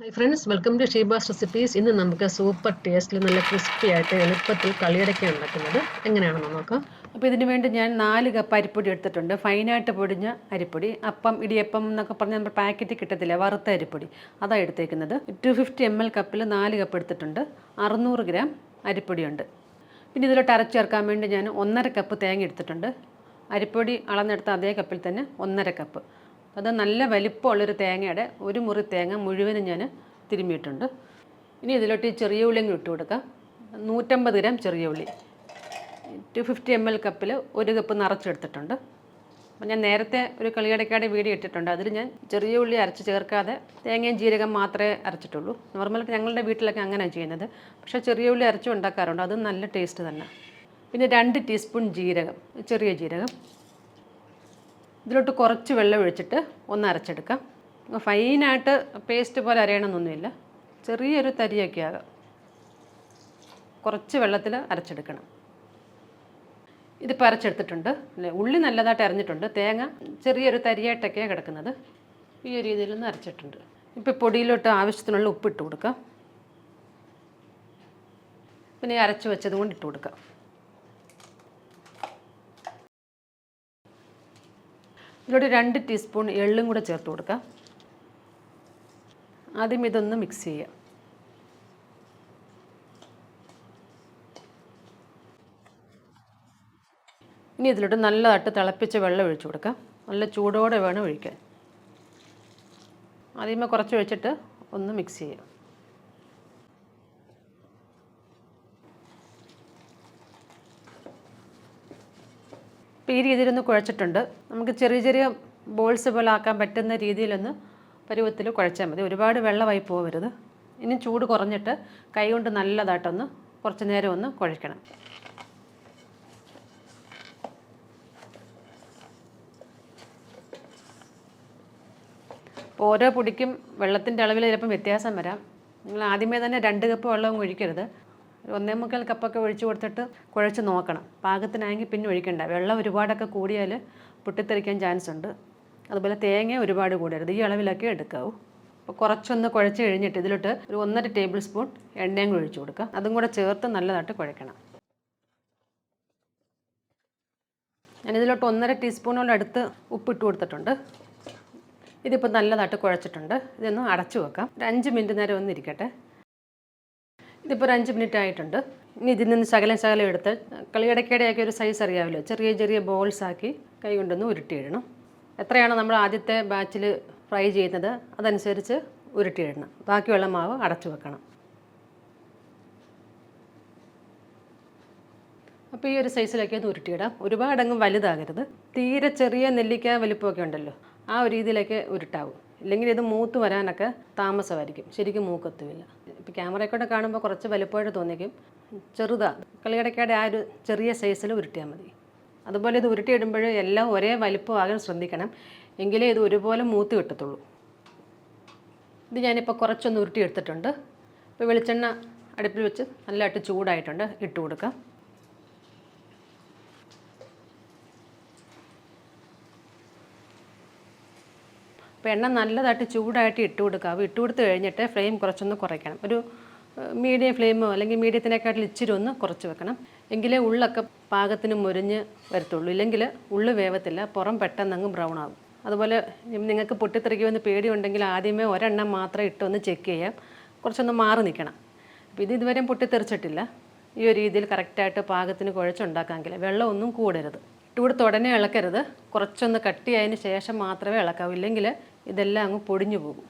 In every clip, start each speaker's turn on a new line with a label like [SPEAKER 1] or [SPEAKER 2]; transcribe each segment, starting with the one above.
[SPEAKER 1] Hi friends welcome to Sheeba's recipes ഇന്ന് നമുക്ക് super ടേസ്റ്റിൽ നല്ല ക്രിസ്പി ആയിട്ട് എളുപ്പത്തിൽ കളിയടയ്ക്ക ഉണ്ടാക്കുന്നത് എങ്ങനെയാണെന്ന് നോക്കാം.
[SPEAKER 2] അപ്പോൾ ഇതിന് വേണ്ടി ഞാൻ നാല് കപ്പ് അരിപ്പൊടി എടുത്തിട്ടുണ്ട്. ഫൈനായിട്ട് പൊടിഞ്ഞ അരിപ്പൊടി അപ്പം ഇടിയപ്പം എന്നൊക്കെ പറഞ്ഞാൽ നമ്മൾ പാക്കറ്റ് കിട്ടത്തില്ല വറുത്ത അരിപ്പൊടി. അതാണ് എടുത്തേക്കുന്നത്. ടു ഫിഫ്റ്റി എം എൽ കപ്പിൽ നാല് കപ്പ് എടുത്തിട്ടുണ്ട്. അറുന്നൂറ് ഗ്രാം അരിപ്പൊടിയുണ്ട്. പിന്നെ ഇതിലോട്ട് അരച്ച് ചേർക്കാൻ വേണ്ടി ഞാൻ ഒന്നര കപ്പ് തേങ്ങ എടുത്തിട്ടുണ്ട്. അരിപ്പൊടി അളന്നെടുത്ത അതേ കപ്പിൽ തന്നെ ഒന്നര കപ്പ് അത് നല്ല വലിപ്പമുള്ളൊരു തേങ്ങയുടെ ഒരു മുറി തേങ്ങ മുഴുവനും ഞാൻ തിരുമ്മിയിട്ടുണ്ട്. ഇനി ഇതിലോട്ട് ചെറിയ ഉള്ളിയും ഇട്ട് കൊടുക്കാം. നൂറ്റമ്പത് ഗ്രാം ചെറിയ ഉള്ളി. ടു ഫിഫ്റ്റി എം എൽ കപ്പിൽ ഒരു കപ്പ് നിറച്ചെടുത്തിട്ടുണ്ട്. അപ്പം ഞാൻ നേരത്തെ ഒരു കളിയടക്കാടെ വീഡിയോ ഇട്ടിട്ടുണ്ട്. അതിൽ ഞാൻ ചെറിയ ഉള്ളി അരച്ച് ചേർക്കാതെ തേങ്ങയും ജീരകം മാത്രമേ അരച്ചിട്ടുള്ളൂ. നോർമലായിട്ട് ഞങ്ങളുടെ വീട്ടിലൊക്കെ അങ്ങനെയാണ് ചെയ്യുന്നത്. പക്ഷേ ചെറിയ ഉള്ളി അരച്ച് ഉണ്ടാക്കാറുണ്ട്. അത് നല്ല ടേസ്റ്റ് തന്നെ. പിന്നെ രണ്ട് ടീസ്പൂൺ ജീരകം ചെറിയ ജീരകം. ഇതിലോട്ട് കുറച്ച് വെള്ളം ഒഴിച്ചിട്ട് ഒന്ന് അരച്ചെടുക്കാം. ഫൈനായിട്ട് പേസ്റ്റ് പോലെ അരയണമെന്നൊന്നുമില്ല ചെറിയൊരു തരിയൊക്കെ ആകാം. കുറച്ച് വെള്ളത്തിൽ അരച്ചെടുക്കണം. ഇതിപ്പോൾ അരച്ചെടുത്തിട്ടുണ്ട് അല്ലേ ഉള്ളി നല്ലതായിട്ട് അരഞ്ഞിട്ടുണ്ട്. തേങ്ങ ചെറിയൊരു തരിയായിട്ടൊക്കെയാണ് കിടക്കുന്നത്. ഈ ഒരു രീതിയിൽ നിന്ന് അരച്ചിട്ടുണ്ട്. ഇപ്പോൾ പൊടിയിലോട്ട് ആവശ്യത്തിനുള്ള ഉപ്പിട്ട് കൊടുക്കാം. പിന്നെ അരച്ച് വെച്ചത് കൊണ്ട് ഇട്ട് കൊടുക്കാം. ഇതിലോട്ട് രണ്ട് ടീസ്പൂൺ എള്ളും കൂടെ ചേർത്ത് കൊടുക്കാം. ആദ്യം ഇതൊന്ന് മിക്സ് ചെയ്യാം ഇനി ഇതിലോട്ട് നല്ലതായിട്ട് തിളപ്പിച്ച വെള്ളം ഒഴിച്ചു കൊടുക്കാം. നല്ല ചൂടോടെ വേണം ഒഴിക്കാൻ. ആദ്യമേ കുറച്ച് ഒഴിച്ചിട്ട് ഒന്ന് മിക്സ് ചെയ്യാം ഇപ്പോൾ ഈ കുഴച്ചിട്ടുണ്ട്. നമുക്ക് ചെറിയ ചെറിയ ബോൾസ് പോലെ ആക്കാൻ പറ്റുന്ന രീതിയിലൊന്ന് പരുവത്തിൽ കുഴച്ചാൽ മതി. ഒരുപാട് വെള്ളമായി പോകരുത് ഇനി ചൂട് കുറഞ്ഞിട്ട് കൈ കൊണ്ട് നല്ലതായിട്ടൊന്ന് കുറച്ച് നേരം ഒന്ന് കുഴയ്ക്കണം അപ്പോൾ ഓരോ പൊടിക്കും വെള്ളത്തിന്റെ അളവിൽ ചിലപ്പം വ്യത്യാസം വരാം. നിങ്ങൾ ആദ്യമേ തന്നെ രണ്ട് കപ്പ് വെള്ളവും ഒഴിക്കരുത്. ഒന്നേ മുക്കാൽ കപ്പൊക്കെ ഒഴിച്ചു കൊടുത്തിട്ട് കുഴച്ച് നോക്കണം. പാകത്തിനായെങ്കിൽ പിന്നെ ഒഴിക്കണ്ട. വെള്ളം ഒരുപാടൊക്കെ കൂടിയാൽ പൊട്ടിത്തെറിക്കാൻ ചാൻസ് ഉണ്ട്. അതുപോലെ തേങ്ങ ഒരുപാട് കൂടരുത്. ഈ അളവിലൊക്കെ എടുക്കാവൂ. അപ്പോൾ കുറച്ചൊന്ന് കുഴച്ച് കഴിഞ്ഞിട്ട് ഇതിലോട്ട് ഒരു ഒന്നര ടേബിൾ സ്പൂൺ എണ്ണയും കൂടി ഒഴിച്ചു കൊടുക്കുക അതും കൂടെ ചേർത്ത് നല്ലതായിട്ട് കുഴക്കണം. ഞാനിതിലോട്ട് ഒന്നര ടീസ്പൂണോട് അടുത്ത് ഉപ്പിട്ട് കൊടുത്തിട്ടുണ്ട്. ഇതിപ്പോൾ നല്ലതായിട്ട് കുഴച്ചിട്ടുണ്ട്. ഇതൊന്ന് അടച്ചു വെക്കാം. ഒരു അഞ്ച് മിനിറ്റ് നേരം ഒന്ന് ഇരിക്കട്ടെ. ഇതിപ്പോൾ ഒരു അഞ്ച് മിനിറ്റ് ആയിട്ടുണ്ട്. ഇനി ഇതിൽ നിന്ന് ശകലം ശകലം എടുത്ത് കളിയടക്കയുടെയൊക്കെ ഒരു സൈസ് അറിയാമല്ലോ. ചെറിയ ചെറിയ ബോൾസ് ആക്കി കൈ കൊണ്ടൊന്ന് ഉരുട്ടിയിടണം. എത്രയാണ് നമ്മൾ ആദ്യത്തെ ബാച്ചിൽ ഫ്രൈ ചെയ്യുന്നത് അതനുസരിച്ച് ഉരുട്ടിയിടണം. ബാക്കിയുള്ള മാവ് അടച്ചു വെക്കണം. അപ്പോൾ ഈ ഒരു സൈസിലൊക്കെ ഒന്ന് ഉരുട്ടിയിടാം. ഒരുപാടങ്ങും വലുതാകരുത്. തീരെ ചെറിയ നെല്ലിക്ക വലിപ്പമൊക്കെ ഉണ്ടല്ലോ. ആ ഒരു രീതിയിലൊക്കെ ഉരുട്ടാവും. ഇല്ലെങ്കിൽ ഇത് മൂത്ത് വരാനൊക്കെ താമസമായിരിക്കും. ശരിക്കും മൂക്കത്തുമില്ല. ഇപ്പോൾ ക്യാമറയൊക്കെ കാണുമ്പോൾ കുറച്ച് വലുപ്പമായിട്ട് തോന്നിക്കും. ചെറുതാ. കളിയടക്കാടെ ആ ഒരു ചെറിയ സൈസിൽ ഉരുട്ടിയാൽ മതി. അതുപോലെ ഇത് ഉരുട്ടിയിടുമ്പോൾ എല്ലാം ഒരേ വലിപ്പമാകാൻ ശ്രദ്ധിക്കണം. എങ്കിലേ ഇത് ഒരുപോലെ മൂത്ത് കിട്ടത്തുള്ളൂ. ഇത് ഞാനിപ്പോൾ കുറച്ചൊന്ന് ഉരുട്ടിയെടുത്തിട്ടുണ്ട്. ഇപ്പോൾ വെളിച്ചെണ്ണ അടുപ്പിൽ വെച്ച് നല്ലതായിട്ട് ചൂടായിട്ടുണ്ട്. ഇട്ട് കൊടുക്കാം. അപ്പോൾ എണ്ണ നല്ലതായിട്ട് ചൂടായിട്ട് ഇട്ട് കൊടുക്കുക. ഇട്ട് കൊടുത്ത് കഴിഞ്ഞിട്ട് ഫ്ലെയിം കുറച്ചൊന്ന് കുറയ്ക്കണം. ഒരു മീഡിയം ഫ്ലെയിമോ അല്ലെങ്കിൽ മീഡിയത്തിനേക്കാട്ടിൽ ഇച്ചിരി ഒന്ന് കുറച്ച് വെക്കണം. എങ്കിലേ ഉള്ളൊക്കെ പാകത്തിന് മുരിഞ്ഞ് വരത്തുള്ളൂ. ഇല്ലെങ്കിൽ ഉള്ളു വേവത്തില്ല. പുറം പെട്ടെന്ന് അങ്ങ് ബ്രൗൺ ആകും. അതുപോലെ നിങ്ങൾക്ക് പൊട്ടിത്തെറിക്കുമെന്ന് പേടിയുണ്ടെങ്കിൽ ആദ്യമേ ഒരെണ്ണം മാത്രം ഇട്ടൊന്ന് ചെക്ക് ചെയ്യാം. കുറച്ചൊന്ന് മാറി നിൽക്കണം. അപ്പോൾ ഇത് ഇതുവരെയും പൊട്ടിത്തെറിച്ചിട്ടില്ല. ഈ ഒരു രീതിയിൽ കറക്റ്റായിട്ട് പാകത്തിന് കുഴച്ചുണ്ടാക്കാമെങ്കിൽ വെള്ളമൊന്നും കൂടരുത്. ഇട്ട് കൊടുത്ത് ഉടനെ ഇളക്കരുത്. കുറച്ചൊന്ന് കട്ടിയായതിന് ശേഷം മാത്രമേ ഇളക്കാവൂ. ഇല്ലെങ്കിൽ ഇതെല്ലാം അങ്ങ് പൊടിഞ്ഞു പോകും.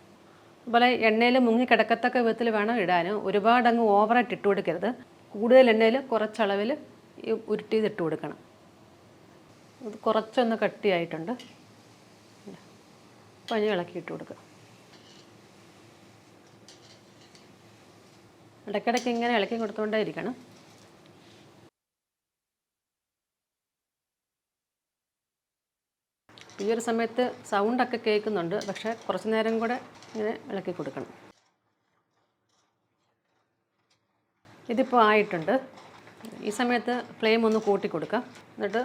[SPEAKER 2] അതുപോലെ എണ്ണയിൽ മുങ്ങി കിടക്കത്തക്ക വിധത്തിൽ വേണം ഇടാൻ ഒരുപാട് അങ്ങ് ഓവറായിട്ട് ഇട്ട് കൊടുക്കരുത്. കൂടുതൽ എണ്ണയിൽ കുറച്ചളവിൽ ഈ ഉരുട്ടിയത് ഇട്ട് കൊടുക്കണം. ഇത് കുറച്ചൊന്ന് കട്ടിയായിട്ടുണ്ട്. പഞ്ഞി ഇളക്കി ഇട്ട് കൊടുക്കുക ഇടയ്ക്കിടയ്ക്ക് ഇങ്ങനെ ഇളക്കി കൊടുത്തുകൊണ്ടേ ഇരിക്കണം. ഈ ഒരു സമയത്ത് സൗണ്ടൊക്കെ കേൾക്കുന്നുണ്ട്. പക്ഷേ കുറച്ച് നേരം കൂടെ ഇങ്ങനെ ഇളക്കി കൊടുക്കണം. ഇതിപ്പോൾ ആയിട്ടുണ്ട്. ഈ സമയത്ത് ഫ്ലെയിം ഒന്ന് കൂട്ടി കൊടുക്കുക എന്നിട്ട്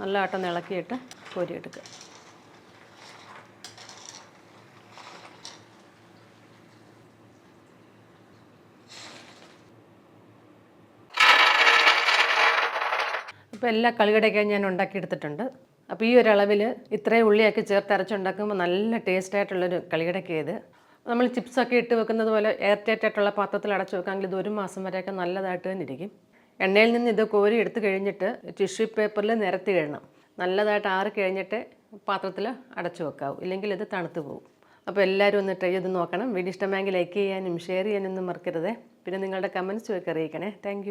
[SPEAKER 2] നല്ല ആട്ടം ഇളക്കിയിട്ട് കോരിയെടുക്കുക ഇപ്പോൾ എല്ലാ കളികടയൊക്കെ ഞാൻ ഉണ്ടാക്കിയെടുത്തിട്ടുണ്ട്. അപ്പോൾ ഈ ഒരളവിൽ ഇത്രയും ഉള്ളിയൊക്കെ ചേർത്ത് അരച്ചുണ്ടാക്കുമ്പോൾ നല്ല ടേസ്റ്റ് ആയിട്ടുള്ളൊരു കളികടയ്ക്ക് ഇത്. നമ്മൾ ചിപ്സൊക്കെ ഇട്ട് വെക്കുന്നത് പോലെ എയർ ടൈറ്റ് ആയിട്ടുള്ള പാത്രത്തിൽ അടച്ചു വെക്കാമെങ്കിൽ ഇത് ഒരു മാസം വരെയൊക്കെ നല്ലതായിട്ട് തന്നെ ഇരിക്കും. എണ്ണയിൽ നിന്ന് ഇത് കോരി എടുത്തു കഴിഞ്ഞിട്ട് ടിഷ്യൂ പേപ്പറിൽ നിരത്തി ഇടണം. നല്ലതായിട്ട് ആറി കഴിഞ്ഞിട്ട് പാത്രത്തിൽ അടച്ചു വെക്കാവൂ. ഇല്ലെങ്കിൽ ഇത് തണുത്തു പോകും അപ്പോൾ എല്ലാവരും ഒന്ന് ട്രൈ ചെയ്ത് നോക്കണം. വീഡിയോ ഇഷ്ടമായെങ്കിൽ ലൈക്ക് ചെയ്യാനും ഷെയർ ചെയ്യാനൊന്നും മറക്കരുതേ. പിന്നെ നിങ്ങളുടെ കമൻസ് ഒക്കെ അറിയിക്കണേ. താങ്ക്